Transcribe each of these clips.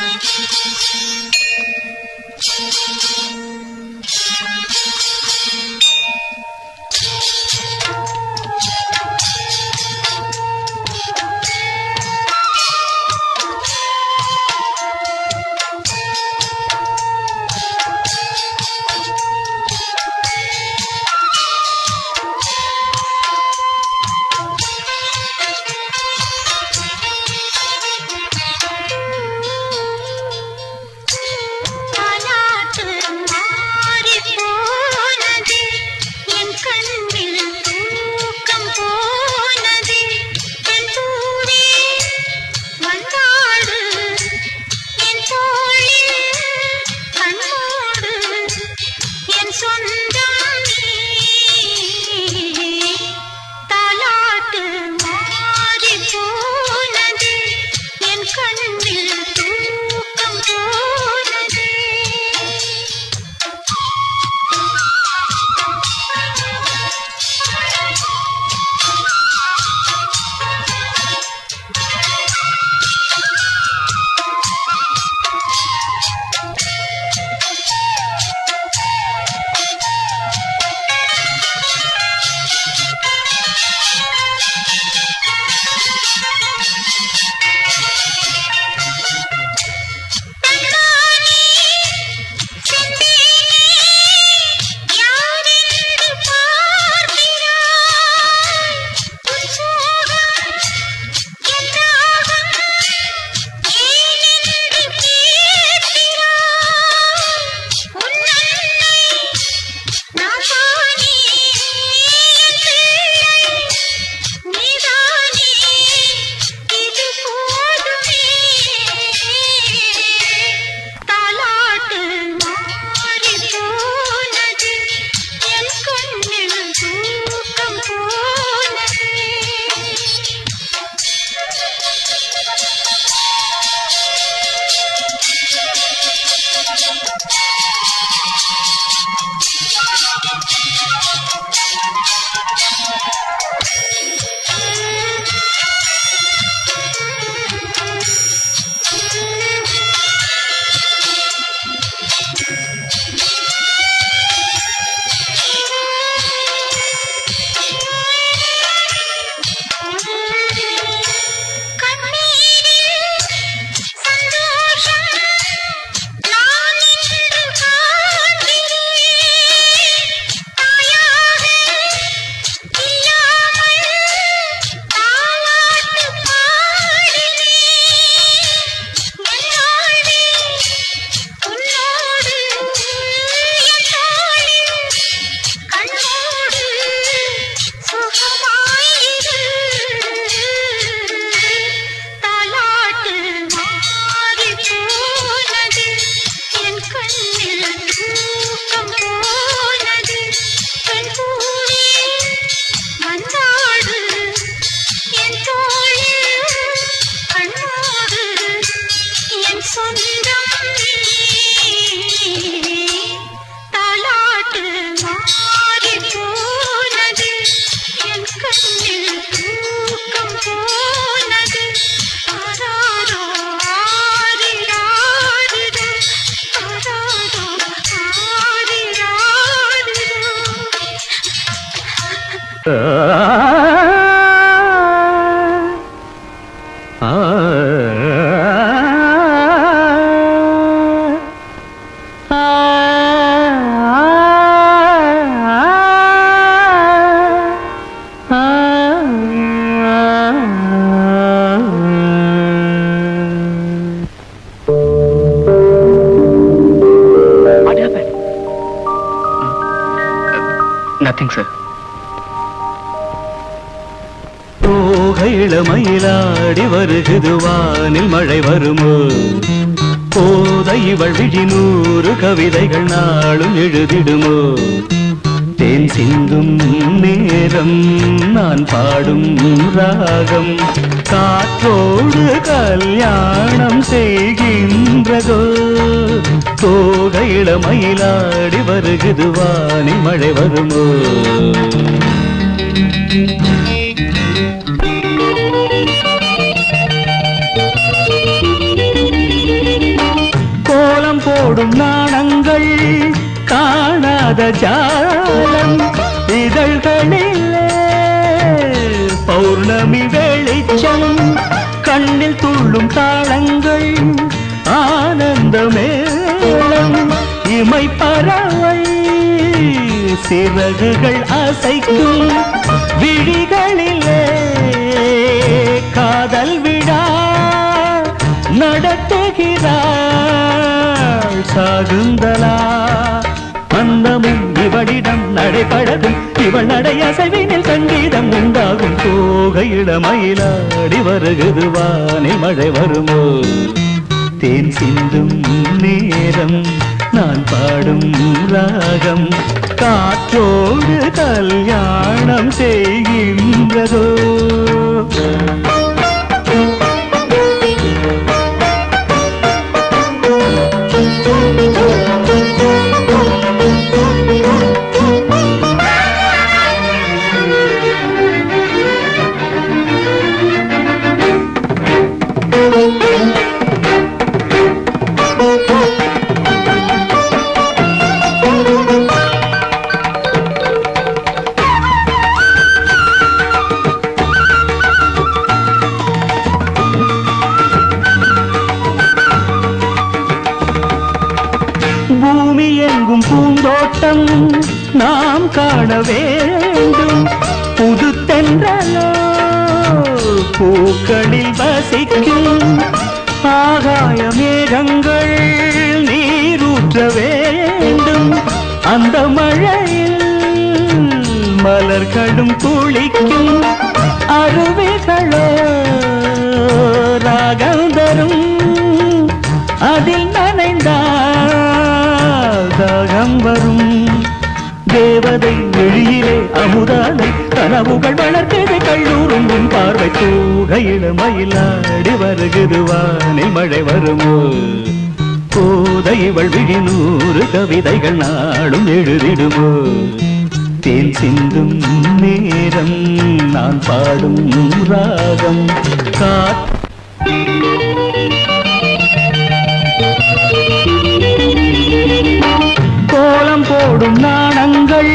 Thank you. Nothing sir இளமயிலாடி வருகுது வானில் மழை வருமோ? போத இவள் விழி நூறு கவிதைகள் நாளும் எழுதிடுமோ? சிந்தும் நேரம் நான் பாடும் ராகம். காற்றோடு கல்யாணம் செய்கின்றதோ? தோகையிட மயிலாடி வருகுது வாணி மழை வருமோ? கோலம் போடும் நாணங்கள் பாதஜாலம் இதழ்களிலே பௌர்ணமி வெளிச்சம் கண்ணில் துள்ளும் தாளங்கள் ஆனந்த இமை பறவை சிறகுகள் அசைக்கும் விழிகளிலே காதல் விழா நடத்துகிறாள் சாகுந்தலா. அந்தமும் இவளிடம் நடைபழகும் இவள் நடை அசைவினில் சங்கீதம் உண்டாகும். போகையிட மயிலாடி வருகுது வானில் மழை வருமோ? தேன் சிந்தும் நேரம் நான் பாடும் ராகம் காற்றோடு கல்யாணம் செய்கின்றதோ? பூந்தோட்டம் நாம் காண வேண்டும். புது தென்றலோ பூக்களில் வசிக்கும் ஆகாய மேகங்கள் நீரூற்ற வேண்டும். அந்த மழையில் மலர்களும் குளிக்கும் அருவிகளோ ராகம் வெளியிலே அமுதாலை கனவுகள் வளர்த்தது கல்லூரும் உன் பார்வை. தூகையில மயிலாடி வருகுது வானில் மழை வருமோ? கோதை இவள் விழி நூறு கவிதைகள் நாளும் எழுதிடுமோ? தேன் சிந்தும் நேரம் நான் பாடும் ராகம். காற்று கோலம் போடும் நாணங்கள்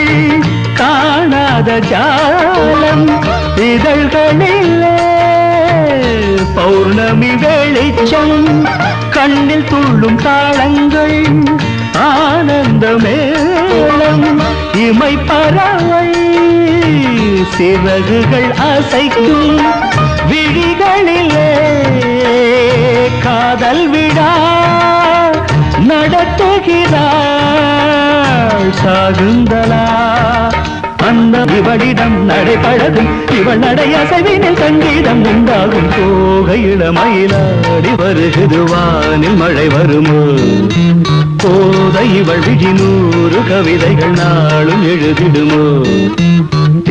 காணாத ஜாலம். இதழ்களிலே பௌர்ணமி வெளிச்சம். கண்ணில் துள்ளும் தாளங்கள் ஆனந்த மேளம். இமை பறவை சிறகுகள் அசைக்கும். விழிகளிலே காதல் விழா. நடத்துகிறாள் சாகுந்தலா. அந்த இவளிடம் நடைபழகும் இவள் நடை அசைவினில் சங்கீதம் உண்டாகும். போகையிட மயிலாடி வருகுது வானில் மழை வருமோ? போத இவள் விழி நூறு கவிதைகள் நாளும் எழுதிடுமோ?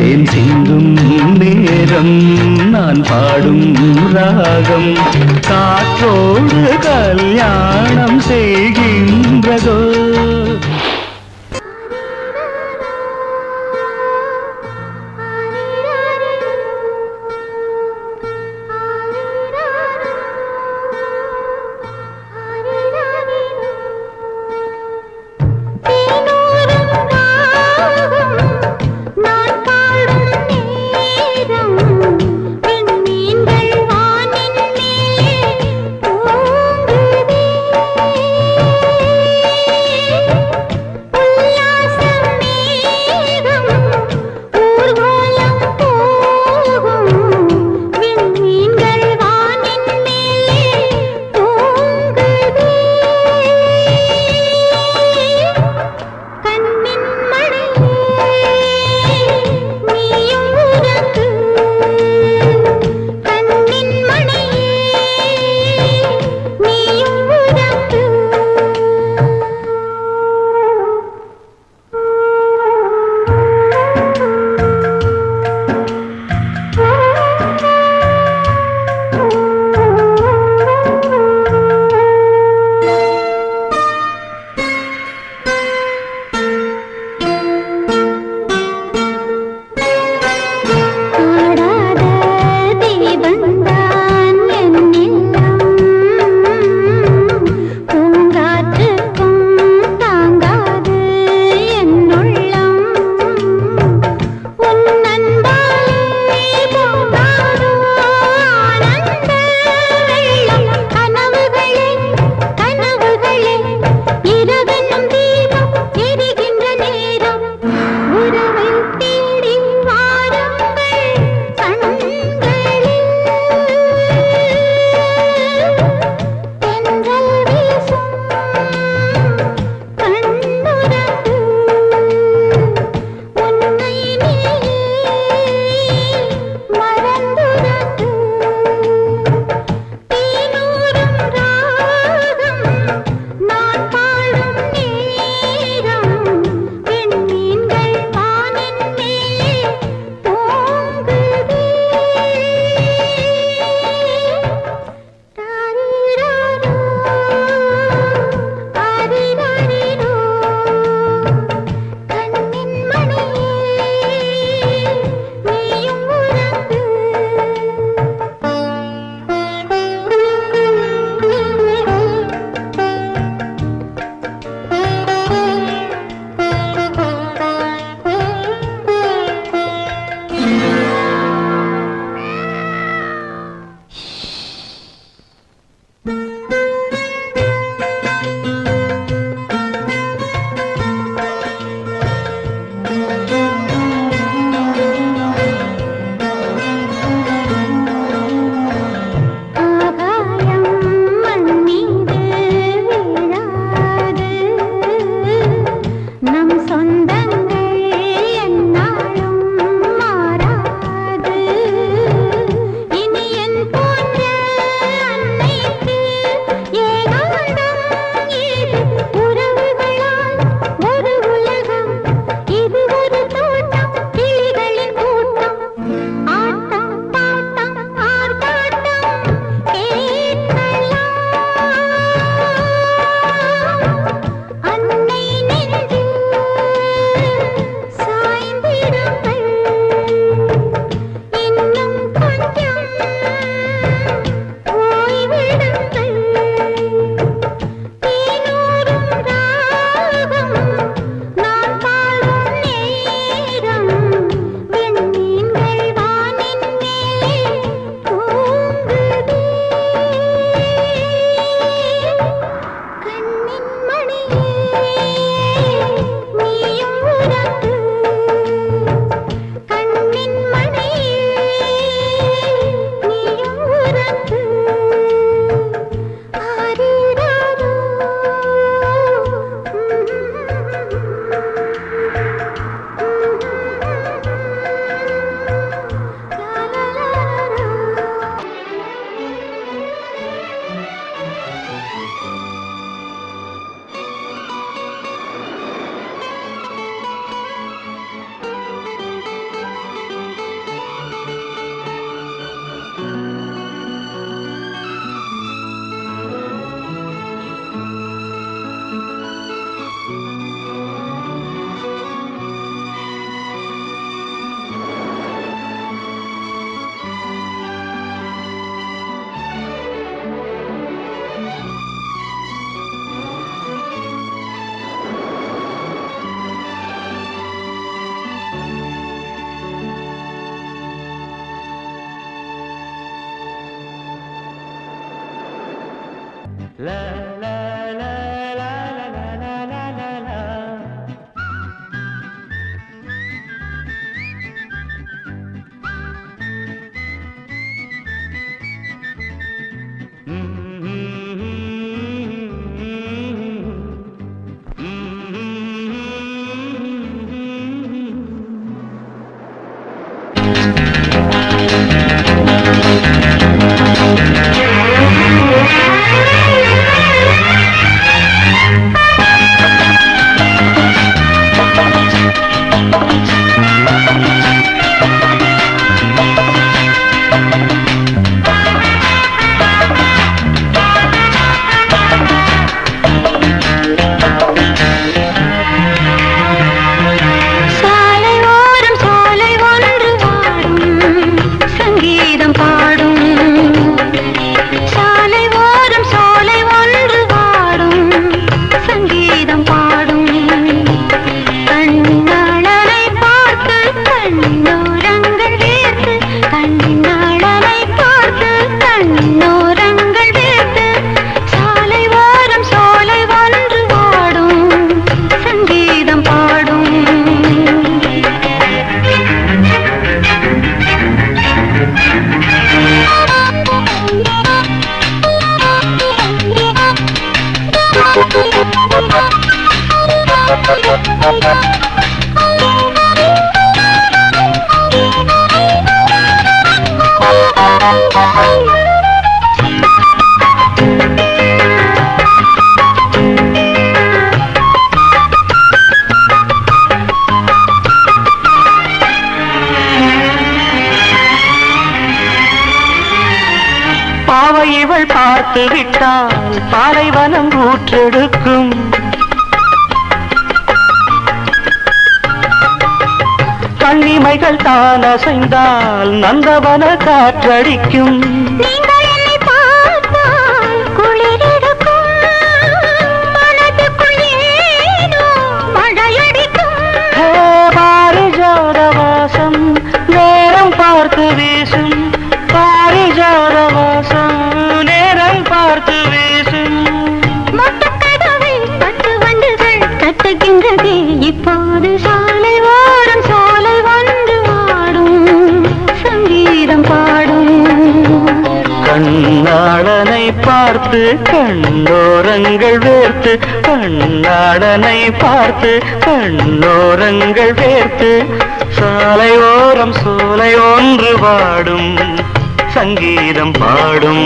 தேன் சிந்தும் நேரம் நான் பாடும் ராகம். காற்றோடு கல்யாணம் செய்கின்றதோ 来 பார்த்து விட்டால் பாலைவனம் கூற்றெடுக்கும் கண்ணிமைகள் தான் அசைந்தால் நந்தவன காற்றடிக்கும். பார்த்து கண்ணோரங்கள் வேர்த்து கண்ணாடனை பார்த்து கண்ணோரங்கள் வேர்த்து சாலை ஓரம் சோலை ஒன்று வாடும் சங்கீதம் பாடும்.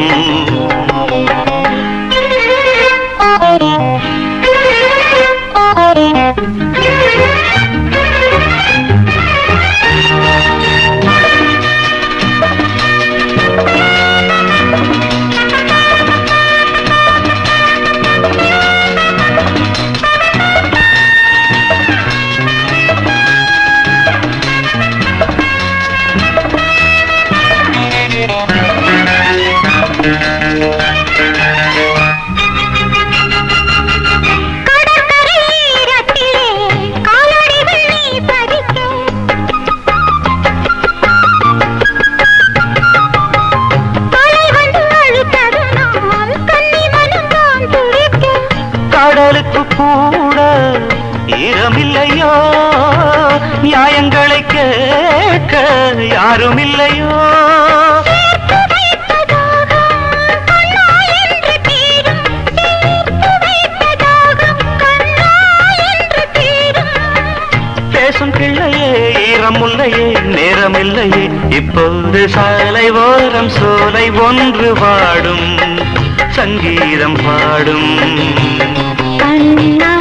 கடலுக்கு கூட ஈரமில்லையோ நியாயங்களை கேட்க யாரும் இல்லையோ பேசும் பிள்ளையே ஈரமுல்லையே நேரமில்லையே. இப்போது சாலை ஓரம் சோலை ஒன்று வாடும். சங்கீதம் பாடும். கண்ணா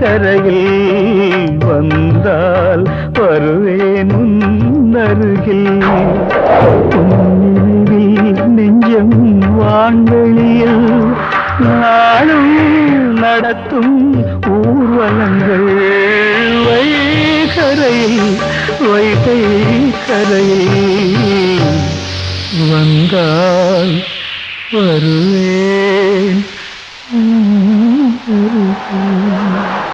கரையில் வந்தால் வருவேன் உன்னருகில் நினைவில் நெஞ்சம் வான்வெளியில் நாளும் நடத்தும் ஊர்வலங்கள். வைகரையில் வைகை கரையில் வந்தால் வருவேன்.